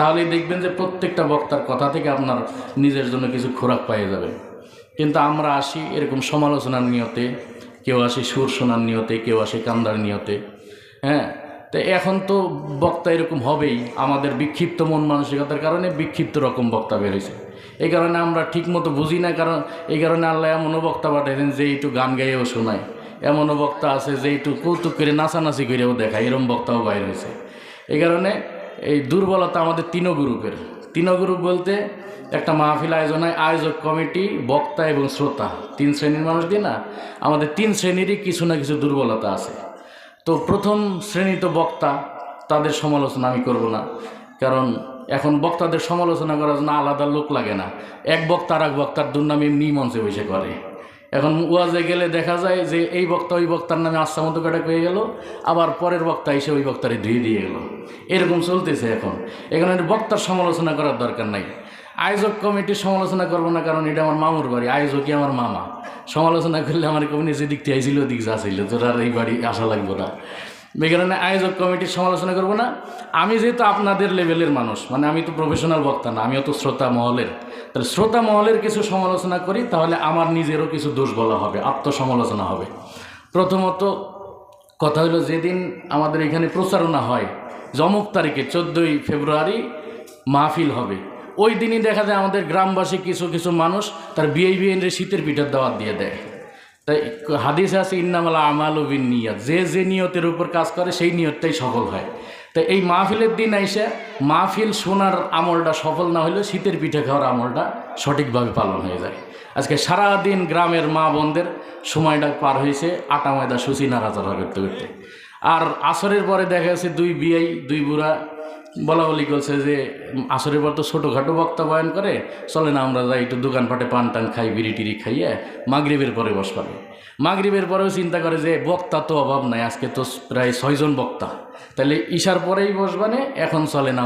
তাহলেই দেখবেন যে প্রত্যেকটা বক্তার কথা থেকে আপনার নিজের জন্য কিছু খোরাক পেয়ে যাবে। কিন্তু আমরা আসি এরকম সমালোচনার নিয়তে, কেউ আসে সুর শোনার নিয়তে, কেউ আসে কান্দার নিয়তে হ্যাঁ? তো এখন তো বক্তা এরকম হবেই, আমাদের বিক্ষিপ্ত মন মানসিকতার কারণে বিক্ষিপ্ত রকম বক্তা বেরোয়েছে এই কারণে আমরা ঠিকমতো বুঝি না, কারণ এই কারণে আল্লাহ এমনও বক্তা পাঠাইছেন যে একটু গান গাইয়েও শোনায়। এমনও বক্তা আছে যে একটু কৌতুক করে নাচানাচি করেও দেখায়, এরম বক্তাও বাইর হয়েছে। এই কারণে এই দুর্বলতা আমাদের তিন গ্রুপের। তিন গ্রুপ বলতে একটা মাহফিল আয়োজন হয়, আয়োজক কমিটি, বক্তা এবং শ্রোতা। তিন শ্রেণির মানুষ দিয়ে না, আমাদের তিন শ্রেণীরই কিছু না কিছু দুর্বলতা আছে। তো প্রথম শ্রেণি তো বক্তা, তাদের সমালোচনা আমি করব না। কারণ এখন বক্তাদের সমালোচনা করার জন্য আলাদা লোক লাগে না। এক বক্তা আর এক বক্তার দুর্নাম এমনি মঞ্চে বসে করে। এখন ওয়াজে গেলে দেখা যায় যে এই বক্তা ওই বক্তার নামে আস্থা মতো কাটা হয়ে গেল, আবার পরের বক্তা এসে ওই বক্তারে ধুয়ে দিয়ে গেল। এরকম চলতেছে এখন। এখানে বক্তার সমালোচনা করার দরকার নাই। আয়োজক কমিটির সমালোচনা করব না, কারণ এটা আমার মামুর বাড়ি, আয়োজকই আমার মামা। সমালোচনা করলে আমার কমিটি যে থেকে আইছিল যা যাচ্ছিল তোর আর এই বাড়ি আসা লাগবো না। এই আয়োজক কমিটির সমালোচনা করব না। আমি যেহেতু আপনাদের লেভেলের মানুষ মানে আমি তো প্রফেশনাল বক্তা না আমিও তো শ্রোতা মহলের। তাহলে শ্রোতা মহলের কিছু সমালোচনা করি, তাহলে আমার নিজেরও কিছু দোষ বলা হবে, আত্মসমালোচনা হবে। প্রথমত কথা হলো, যেদিন আমাদের এখানে প্রচারণা হয়, জমক তারিখে চোদ্দোই ফেব্রুয়ারি মাহফিল হবে, ওই দিনই দেখা যায় আমাদের গ্রামবাসী কিছু কিছু মানুষ তার বিয়ে শীতের পিঠার দাওয়াত দিয়ে দেয়। তাই হাদিসে আছে, ইন্নামালা আমাল বিন নিয়ত যে যে নিয়তের উপর কাজ করে, সেই নিয়তটাই সফল হয়। তাই এই মাহফিলের দিন এসে মাহফিল শোনার আমলটা সফল না হলেও শীতের পিঠে খাওয়ার আমলটা সঠিকভাবে পালন হয়ে যায়। আজকে সারাদিন গ্রামের মা বোনদের সময়টা পার হয়েছে আটা ময়দা সুচি নাড়াচাড়া করতে করতে। আর আসরের পরে দেখা যাচ্ছে দুই বিয়াই, দুই বুড়া বলা বলি করছে যে আসরের পর তো ছোটোখাটো বক্তা বয়ান করে, চলে না, আমরা যাই একটু দোকানপাটে পান টান খাই, বিড়ি টিড়ি খাইয়ে মাগরীবের পরে বস পাবে। মাগরীবের পরেও চিন্তা করে যে, বক্তা তো অভাব নাই, আজকে তো প্রায় ছয়জন বক্তা। তাহলে ঈশার পরেই বসবানে, এখন চলে না